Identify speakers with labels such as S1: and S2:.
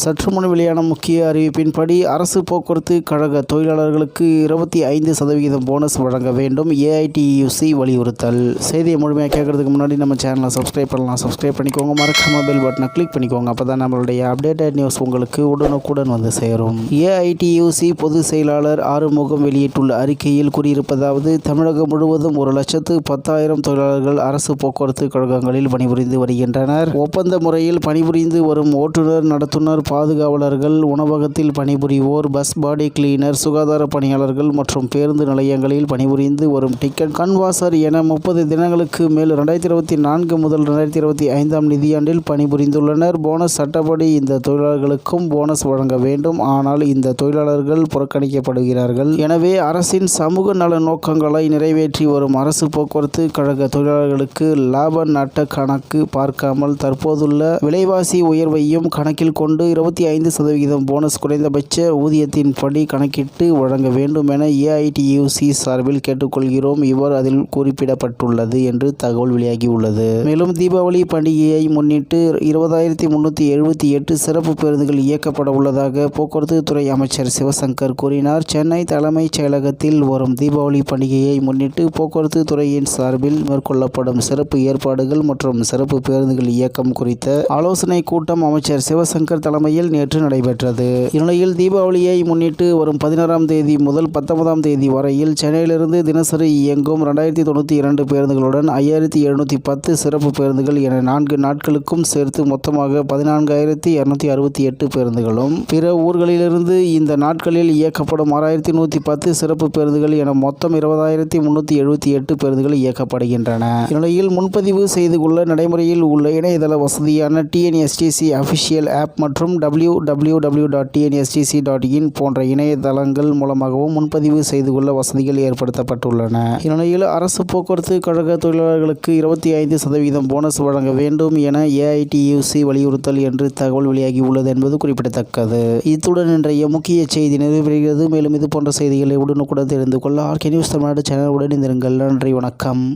S1: சற்று முன் வெளியான முக்கிய அறிவிப்பின்படி அரசு போக்குவரத்து கழக தொழிலாளர்களுக்கு இருபத்தி ஐந்து சதவிகிதம் போனஸ் வழங்க வேண்டும். ஏஐடியூசி வலியுறுத்தல். செய்தியை முழுமையாக கேட்கறதுக்கு முன்னாடி நம்ம சேனலை சப்ஸ்கிரைப் பண்ணலாம். சப்ஸ்கிரைப் பண்ணிக்கோங்க. மறக்காம பெல் பட்டனை கிளிக் பண்ணிக்கோங்க. அப்போ தான் நம்மளுடைய அப்டேட்டட் நியூஸ் உங்களுக்கு உடனுக்குடன் வந்து சேரும். ஏஐடியூசி பொதுச் செயலாளர் ஆறுமுகம் வெளியிட்டுள்ள அறிக்கையில் கூறியிருப்பதாவது தமிழகம் முழுவதும் ஒரு லட்சத்து பத்தாயிரம் தொழிலாளர்கள் அரசு போக்குவரத்து கழகங்களில் பணிபுரிந்து வருகின்றனர். ஒப்பந்த முறையில் பணிபுரிந்து வரும் ஓட்டுநர் நடத்துனர் பாதுகாவலர்கள் உணவகத்தில் பணிபுரிவோர் பஸ் பாடி கிளீனர் சுகாதார பணியாளர்கள் மற்றும் பேருந்து நிலையங்களில் பணிபுரிந்து வரும் டிக்கெட் கன்வாசர் என முப்பது தினங்களுக்கு மேல் ரெண்டாயிரத்தி இருபத்தி நான்கு முதல் ரெண்டாயிரத்தி இருபத்தி ஐந்தாம் நிதியாண்டில் பணிபுரிந்துள்ளனர். போனஸ் சட்டப்படி இந்த தொழிலாளர்களுக்கும் போனஸ் வழங்க வேண்டும். ஆனால் இந்த தொழிலாளர்கள் புறக்கணிக்கப்படுகிறார்கள். எனவே அரசின் சமூக நல நோக்கங்களை நிறைவேற்றி வரும் அரசு போக்குவரத்து கழக தொழிலாளர்களுக்கு லாப நட்ட கணக்கு பார்க்காமல் தற்போதுள்ள விலைவாசி உயர்வையும் கணக்கில் கொண்டு இருபத்தி ஐந்து சதவிகிதம் போனஸ் குறைந்தபட்ச ஊதியத்தின்படி கணக்கிட்டு வழங்க வேண்டும் என ஏஐடியூசி சார்பில் கேட்டுக்கொள்கிறோம். இவர் அதில் குறிப்பிடப்பட்டுள்ளது என்று தகவல் வெளியாகியுள்ளது. மேலும் தீபாவளி பண்டிகையை முன்னிட்டு இருபதாயிரத்தி முன்னூற்றி எழுபத்தி எட்டு சிறப்பு பேருந்துகள் இயக்கப்பட உள்ளதாக போக்குவரத்து துறை அமைச்சர் சிவசங்கர் கூறினார். சென்னை தலைமைச் செயலகத்தில் வரும் தீபாவளி பண்டிகையை முன்னிட்டு போக்குவரத்து துறையின் சார்பில் மேற்கொள்ளப்படும் சிறப்பு ஏற்பாடுகள் மற்றும் சிறப்பு பேருந்துகள் இயக்கம் குறித்த ஆலோசனை கூட்டம் அமைச்சர் சிவசங்கர் தலைமையில் நேற்று நடைபெற்றது. இந்நிலையில் தீபாவளியை முன்னிட்டு வரும் பதினாறாம் தேதி முதல் பத்தொன்பதாம் தேதி வரையில் சென்னையிலிருந்து தினசரி இயங்கும் ரெண்டாயிரத்தி தொண்ணூற்றி இரண்டு பேருந்துகளுடன் ஐயாயிரத்தி எழுநூற்றி பத்து சிறப்பு பேருந்துகள் என நான்கு நாட்களுக்கும் சேர்த்து மொத்தமாக பதினான்காயிரத்தி இரநூத்தி அறுபத்தி எட்டு பேருந்துகளும். பிற ஊர்களிலிருந்து இந்த நாட்களில் இயக்கப்படும் ஆறாயிரத்தி நூற்றி பத்து சிறப்பு பேருந்துகள் என மொத்தம் இருபதாயிரத்தி முன்னூற்றி எழுபத்தி எட்டு பேருந்துகள் இயக்கப்படுகின்றன. இந்நிலையில் முன்பதிவு செய்து கொள்ள நடைமுறையில் உள்ள இணையதள வசதியான டிஎன்எஸ்டிசி அபிஷியல் ஆப் மற்றும் W W W dot TNSTC dot in போன்ற இணையதளங்கள் மூலமாகவும் முன்பதிவு செய்து கொள்ள வசதிகள் ஏற்படுத்தப்பட்டுள்ளன. இந்நிலையில் அரசு போக்குவரத்து கழக தொழிலாளர்களுக்கு இருபத்தி ஐந்து சதவீதம் போனஸ் வழங்க வேண்டும் என ஏஐடியூசி வலியுறுத்தல் என்று தகவல் வெளியாகியுள்ளது என்பது குறிப்பிடத்தக்கது. இத்துடன் இன்றைய முக்கிய செய்தி நிறைவேறுகிறது மேலும் இது போன்ற செய்திகளை உடனுக்குடன் தெரிந்து கொள்ள ஆர்கே நியூஸ் தமிழ்நாடு சேனல் உடன் நன்றி வணக்கம்.